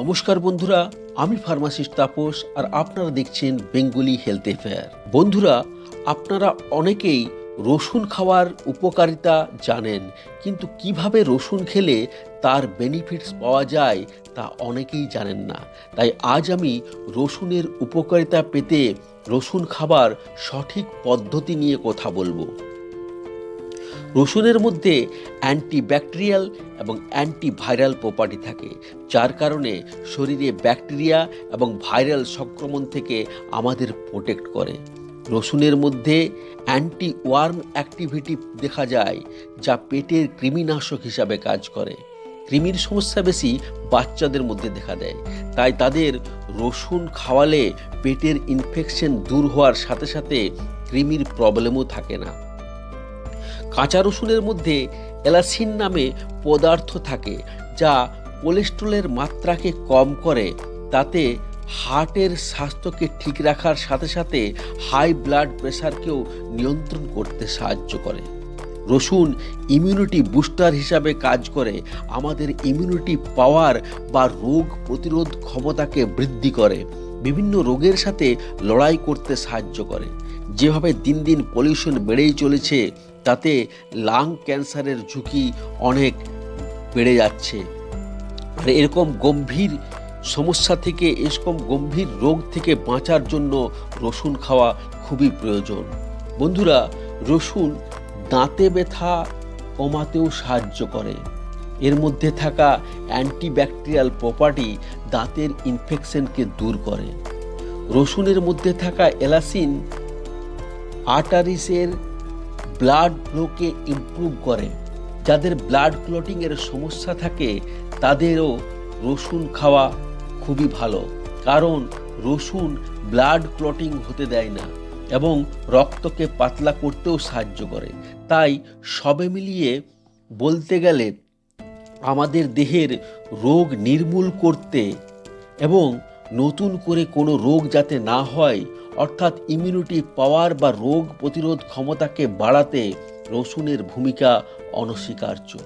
নমস্কার বন্ধুরা, আমি ফার্মাসিস্ট তাপস আর আপনারা দেখছেন বেঙ্গলি হেলথ অ্যাফেয়ার বন্ধুরা, আপনারা অনেকেই রসুন খাওয়ার উপকারিতা জানেন, কিন্তু কীভাবে রসুন খেলে তার বেনিফিটস পাওয়া যায় তা অনেকেই জানেন না। তাই আজ আমি রসুনের উপকারিতা পেতে রসুন খাবার সঠিক পদ্ধতি নিয়ে কথা বলব। রসুনের মধ্যে অ্যান্টিব্যাকটেরিয়াল এবং অ্যান্টিভাইরাল প্রপার্টি থাকে, যার কারণে শরীরে ব্যাকটেরিয়া এবং ভাইরাল সংক্রমণ থেকে আমাদের প্রোটেক্ট করে। রসুনের মধ্যে অ্যান্টি ওয়ার্ম অ্যাক্টিভিটি দেখা যায়, যা পেটের কৃমিনাশক হিসাবে কাজ করে। কৃমির সমস্যা বেশি বাচ্চাদের মধ্যে দেখা দেয়, তাই তাদের রসুন খাওয়ালে পেটের ইনফেকশন দূর হওয়ার সাথে সাথে কৃমির প্রবলেমও থাকে না। কাঁচা রসুনের মধ্যে এলাসিন নামে পদার্থ থাকে, যা কোলেস্ট্রলের মাত্রাকে কম করে। তাতে হার্টের স্বাস্থ্যকে ঠিক রাখার সাথে সাথে হাই ব্লাড প্রেশারকেও নিয়ন্ত্রণ করতে সাহায্য করে। রসুন ইমিউনিটি বুস্টার হিসাবে কাজ করে, আমাদের ইমিউনিটি পাওয়ার বা রোগ প্রতিরোধ ক্ষমতাকে বৃদ্ধি করে, বিভিন্ন রোগের সাথে লড়াই করতে সাহায্য করে। যেভাবে দিন দিন পলিউশন বেড়েই চলেছে তাতে লাং ক্যান্সারের ঝুঁকি অনেক বেড়ে যাচ্ছে। আর এরকম গম্ভীর সমস্যা থেকে, এরকম গম্ভীর রোগ থেকে বাঁচার জন্য রসুন খাওয়া খুবই প্রয়োজন। বন্ধুরা, রসুন দাঁতে ব্যথা কমাতেও সাহায্য করে। এর মধ্যে থাকা অ্যান্টিব্যাকটেরিয়াল প্রপার্টি দাঁতের ইনফেকশনকে দূর করে। রসুনের মধ্যে থাকা এলাসিন আর্টারিসের ব্লাড ফ্লোকে ইমপ্রুভ করে। যাদের ব্লাড ক্লটিংয়ের সমস্যা থাকে, তাদেরও রসুন খাওয়া খুবই ভালো। কারণ রসুন ব্লাড ক্লটিং হতে দেয় না এবং রক্তকে পাতলা করতেও সাহায্য করে। তাই সবে মিলিয়ে বলতে গেলে আমাদের দেহের রোগ নির্মূল করতে এবং নতুন করে কোনো রোগ যাতে না হয়, অর্থাৎ ইমিউনিটি পাওয়ার বা রোগ প্রতিরোধ ক্ষমতাকে বাড়াতে রসুনের ভূমিকা অনস্বীকার্য।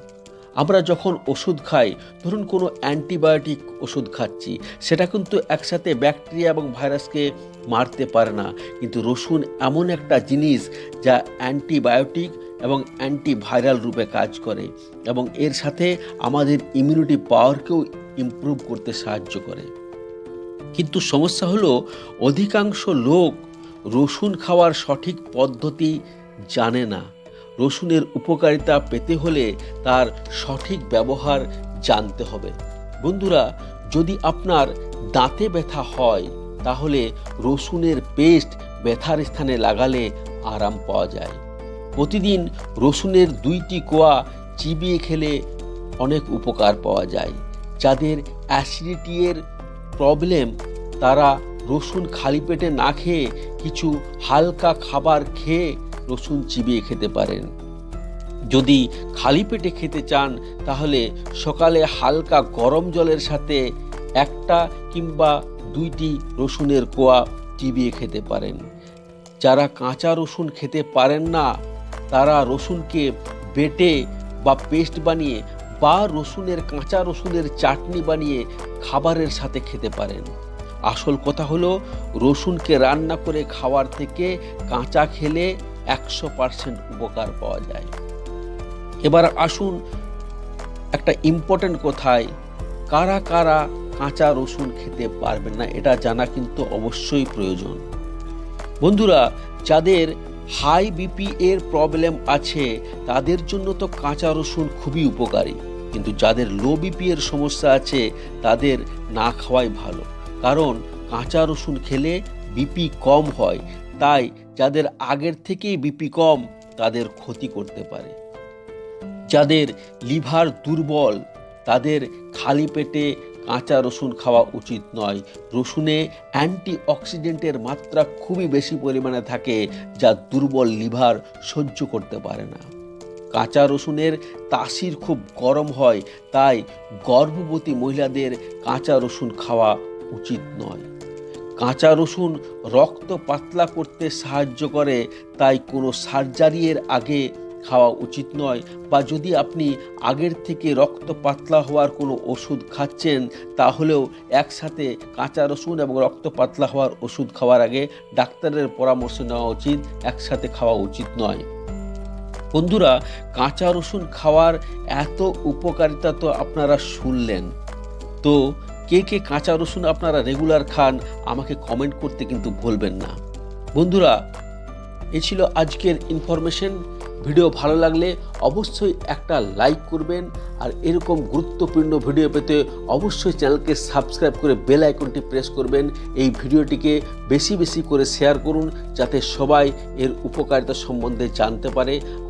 আমরা যখন ওষুধ খাই, ধরুন কোনো অ্যান্টিবায়োটিক ওষুধ খাচ্ছি, সেটা কিন্তু একসাথে ব্যাকটেরিয়া এবং ভাইরাসকে মারতে পারে না। কিন্তু রসুন এমন একটা জিনিস যা অ্যান্টিবায়োটিক এবং অ্যান্টিভাইরাল রূপে কাজ করে এবং এর সাথে আমাদের ইমিউনিটি পাওয়ারকেও ইমপ্রুভ করতে সাহায্য করে। কিন্তু সমস্যা হলো অধিকাংশ লোক রসুন খাওয়ার সঠিক পদ্ধতি জানে না। রসুনের উপকারিতা পেতে হলে তার সঠিক ব্যবহার জানতে হবে। বন্ধুরা, যদি আপনার দাঁতে ব্যথা হয়, তাহলে রসুনের পেস্ট ব্যথার স্থানে লাগালে আরাম পাওয়া যায়। প্রতিদিন রসুনের দুইটি কোয়া চিবিয়ে খেলে অনেক উপকার পাওয়া যায়। যাদের অ্যাসিডিটির প্রবলেম তারা রসুন খালি পেটে না খেয়ে কিছু হালকা খাবার খেয়ে রসুন চিবিয়ে খেতে পারেন। যদি খালি পেটে খেতে চান, তাহলে সকালে হালকা গরম জলের সাথে একটা কিংবা দুইটি রসুনের কোয়া চিবিয়ে খেতে পারেন। যারা কাঁচা রসুন খেতে পারেন না, তারা রসুনকে বেটে বা পেস্ট বানিয়ে বা রসুনের, কাঁচা রসুনের চাটনি বানিয়ে খাবারের সাথে খেতে পারেন। আসল কথা হলো, রসুনকে রান্না করে খাওয়ার থেকে কাঁচা খেলে একশো পার্সেন্ট উপকার পাওয়া যায়। এবার আসুন একটা ইম্পর্টেন্ট কথায়, কারা কারা কাঁচা রসুন খেতে পারবেন না, এটা জানা কিন্তু অবশ্যই প্রয়োজন। বন্ধুরা, যাদের হাই বিপি এর প্রবলেম আছে, তাদের জন্য তো কাঁচা রসুন খুবই উপকারী। কিন্তু যাদের লো বিপি এর সমস্যা আছে, তাদের না খাওয়াই ভালো। কারণ কাঁচা রসুন খেলে বিপি কম হয়, তাই যাদের আগের থেকেই বিপি কম, তাদের ক্ষতি করতে পারে। যাদের লিভার দুর্বল, তাদের খালি পেটে কাঁচা রসুন খাওয়া উচিত নয়। রসুনে অ্যান্টি অক্সিডেন্টের মাত্রা খুবই বেশি পরিমাণে থাকে, যা দুর্বল লিভার সহ্য করতে পারে না। কাঁচা রসুনের তাসির খুব গরম হয়, তাই গর্ভবতী মহিলাদের কাঁচা রসুন খাওয়া উচিত নয়। কাঁচা রসুন রক্ত পাতলা করতে সাহায্য করে, তাই কোনো সার্জারির আগে খাওয়া উচিত নয় বা যদি আপনি আগের থেকে রক্ত পাতলা হওয়ার কোনো ওষুধ খাচ্ছেন, তাহলেও একসাথে কাঁচা রসুন এবং রক্ত পাতলা হওয়ার ওষুধ খাওয়ার আগে ডাক্তারের পরামর্শ নেওয়া উচিত, একসাথে খাওয়া উচিত নয়। বন্ধুরা, কাঁচা রসুন খাওয়ার এত উপকারিতা তো আপনারা শুনলেন। তো কে কে কাঁচা রসুন আপনারা রেগুলার খান, আমাকে কমেন্ট করতে কিন্তু ভুলবেন না। বন্ধুরা, এ ছিল আজকের ইনফরমেশন ভিডিও ভালো লাগলে অবশ্যই একটা লাইক করবেন আর এরকম গুরুত্বপূর্ণ ভিডিও পেতে অবশ্যই চ্যানেলকে সাবস্ক্রাইব করে বেল আইকনটি প্রেস করবেন। এই ভিডিওটিকে বেশি বেশি করে শেয়ার করুন যাতে সবাই এর উপকারিতা সম্বন্ধে জানতে পারে।